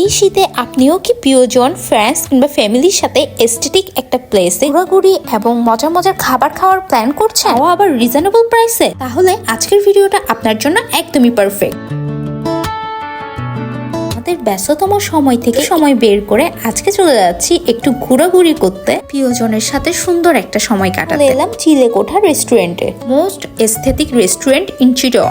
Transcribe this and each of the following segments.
এই শীতে আপনিও কি প্রিয়জন ফ্রেন্ডস কিংবা ফ্যামিলির সাথে এস্থেটিক একটা প্লেসে ঘোরাঘুরি এবং মজার মজার খাবার খাওয়ার প্ল্যান করছেন? ও আবার রিজনেবল প্রাইসে তাহলে আজকের ভিডিওটা আপনার জন্য একদমই পারফেক্ট আমাদের ব্যস্ততম সময় থেকে সময় বের করে আজকে চলে যাচ্ছি একটু ঘোরাঘুরি করতে প্রিয়জনের সাথে সুন্দর একটা সময় কাটাতে। এলাম চিলেকোঠা রেস্টুরেন্টে most aesthetic restaurant in Chittagong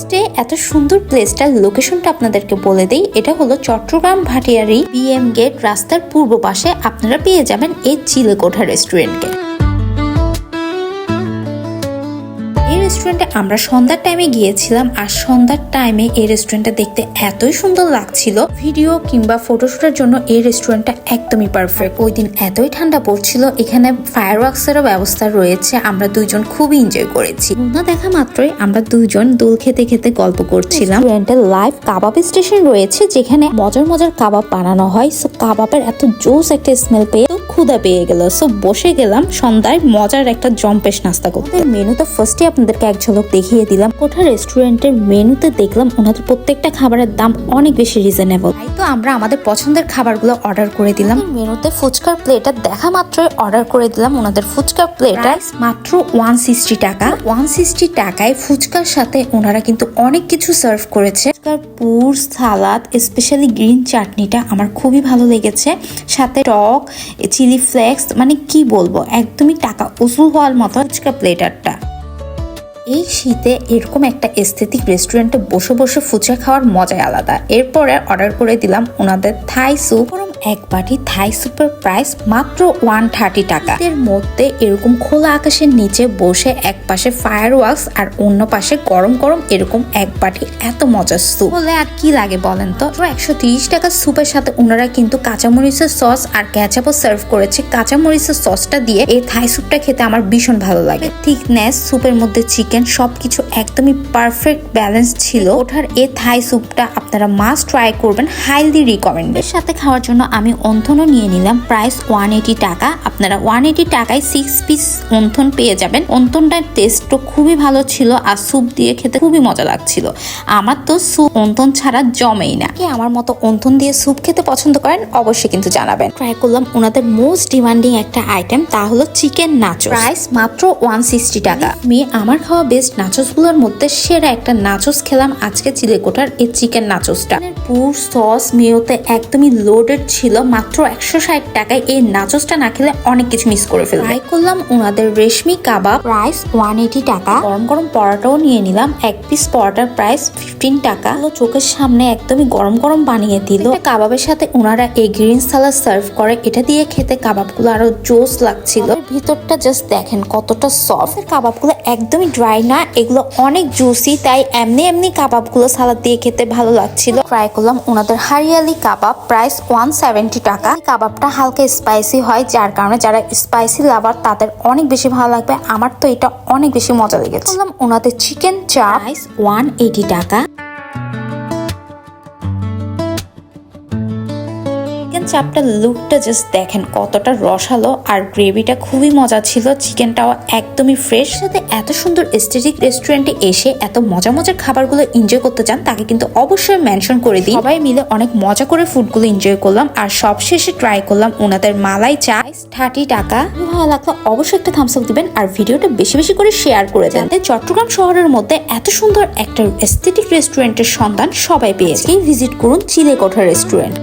stay এত সুন্দর প্লেসটার লোকেশনটা আপনাদেরকে বলে দেই। এটা হলো চট্টগ্রাম ভাটিয়ারি বিএম গেট রাস্তার পূর্ব পাশে। আপনারা পেয়ে যাবেন এই চিলেকোঠা রেস্টুরেন্টকে রেস্টুরেন্টে আমরা সন্ধ্যার টাইমে গিয়েছিলাম আর সন্ধ্যার টাইমে এই রেস্টুরেন্টটা দেখতে এতই সুন্দর লাগছিল। ভিডিও কিংবা ফটোশুটের জন্য এই রেস্টুরেন্টটা একদমই পারফেক্ট ওই দিন এতই ঠান্ডা পড়ছিল এখানে ফায়ার ওয়ার্কসেরও ব্যবস্থা রয়েছে আমরা দুইজন খুবই এনজয় করেছি। না দেখা মাত্রই আমরা দুইজন দোল খেতে খেতে গল্প করছিলাম। রেস্টুরেন্টের লাইভ কাবাব স্টেশন রয়েছে যেখানে মজার মজার কাবাব বানানো হয়। সো কাবাবের এত জোস একটা স্মেল পেয়ে ক্ষুদা পেয়ে গেল। সো বসে গেলাম সন্ধ্যায় মজার একটা জম্পেশ নাস্তা করতে। মেনু তো ফার্স্টে আপনাদেরকে এক ঝলক দেখিয়ে দিলাম। কোঠা রেস্টুরেন্টের মেনুতে দেখলাম ওনাদের প্রত্যেকটা খাবারের দাম অনেক বেশি রিজনেবল তাই তো আমরা আমাদের পছন্দের খাবারগুলো অর্ডার করে দিলাম। মেনুতে ফুচকার প্লেটার দেখা মাত্রই অর্ডার করে দিলাম ওনাদের ফুচকার প্লেটার মাত্র ওয়ান সিক্সটি টাকা। ওয়ান সিক্সটি টাকায় ফুচকার সাথে ওনারা কিন্তু অনেক কিছু সার্ভ করেছে। ফুচকার পুর সালাদ স্পেশালি গ্রিন চাটনিটা আমার খুবই ভালো লেগেছে। সাথে টক চিলি ফ্লেক্স মানে কি বলব একদমই টাকা উসুল হওয়ার মতো ফুচকা প্লেটারটা এই শীতে এরকম একটা এস্থেটিক রেস্টুরেন্টে বসে বসে ফুচকা খাওয়ার মজাই আলাদা। এরপরে অর্ডার করে দিলাম ওনাদের থাই স্যুপ এক বাটি থাই স্যুপের প্রাইস মাত্র ওয়ান থার্টি টাকা। এর মধ্যে এরকম খোলা আকাশের নিচে বসে এক পাশে ফায়ার ওয়ার্কস আর অন্য পাশে গরম গরম এরকম এক বাটি এত মজার স্যুপ বলে আর কি লাগে বলেন তো? একশো তিরিশ টাকার স্যুপের সাথে ওনারা কিন্তু কাঁচামরিচের সস আর ক্যাচাপও সার্ভ করেছে। কাঁচামরিচের সসটা দিয়ে এই থাই স্যুপটা খেতে আমার ভীষণ ভালো লাগে। থিকনেস স্যুপের মধ্যে চিকেন সবকিছু একদমই পারফেক্ট ব্যালেন্স ছিল। ওঠার এই থাই স্যুপটা আপনারা মাস্ট ট্রাই করবেন হাইলি রিকমেন্ডেড সাথে খাওয়ার জন্য আমি অন্থনও নিয়ে নিলাম। প্রাইস ওয়ান এইটি টাকা। আপনারা ওয়ান এইটি টাকায় সিক্স পিস অন্থন পেয়ে যাবেন। অন্থনটার টেস্টও খুবই ভালো ছিল আর স্যুপ দিয়ে খেতে খুবই মজা লাগছিল। আমার তো স্যুপ অন্থন ছাড়া জমেই না। কে আমার মতো অন্থন দিয়ে স্যুপ খেতে পছন্দ করেন? অবশ্যই কিন্তু জানাবেন। ট্রাই করলাম ওনাদের মোস্ট ডিমান্ডিং একটা আইটেম তা হলো চিকেন নাচো প্রাইস মাত্র ওয়ান সিক্সটি টাকা। আমি আমার খাওয়া বেস্ট নাচোসগুলোর মধ্যে সেরা একটা নাচোস খেলাম আজকে চিলেকোটার এই চিকেন নাচোসটা পুর সস মেয়োতে একদমই লোডেড ছিল মাত্র একশো ষাট টাকায়। এই নাচোসটা না খেলে অনেক কিছু মিস করে ফেলবে। ট্রাই করলাম ওনাদের রেশমি কাবাব প্রাইস ওয়ান এইটি টাকা। গরম গরম পরোটাও নিয়ে নিলাম এক পিস পরোটার প্রাইস ফিফটিন টাকা। চোখের সামনে একদমই গরম গরম বানিয়ে দিল। কাবাবের সাথে ওনারা এই গ্রিন সালাদ সার্ভ করে এটা দিয়ে খেতে কাবাবগুলো আরও জোস লাগছিল। ভিতরটা জাস্ট দেখেন কতটা সফট কাবাবগুলো একদমই ড্রাই না এগুলো অনেক জুসি তাই এমনি এমনি কাবাবগুলো সালাদ দিয়ে খেতে ভালো লাগছিল। ট্রাই করলাম ওনাদের hariyali kebab price one seventy টাকা। কাবাবটা হালকা স্পাইসি হয়, যার কারণে যারা স্পাইসি লাভার তাদের অনেক বেশি ভালো লাগবে। আমার তো এটা অনেক বেশি মজা লেগেছে। ওনাদের চিকেন চাপ ওয়ান এইটি টাকা। চাপটার লুকটা জাস্ট দেখেন কতটা রসালো আর গ্রেভিটা খুবই মজা ছিল। চিকেনটাও একদমই ফ্রেশ সাথে এত সুন্দর এস্থেটিক রেস্টুরেন্টে এসে এত মজা মজার খাবারগুলো এনজয় করতে চান, তাকে কিন্তু অবশ্যই মেনশন করে দিই সবাই মিলে অনেক মজা করে ফুডগুলো এনজয় করলাম আর সবশেষে ট্রাই করলাম ওনাদের মালাই চা। থার্টি টাকা। ভালো লাগল অবশ্যই একটা থামস আপ দিবেন আর ভিডিওটা বেশি বেশি করে শেয়ার করে দেন। চট্টগ্রাম শহরের মধ্যে এত সুন্দর একটা এস্থেটিক রেস্টুরেন্টের সন্ধান সবাই পেয়েছে ভিজিট করুন চিলেকোঠা রেস্টুরেন্ট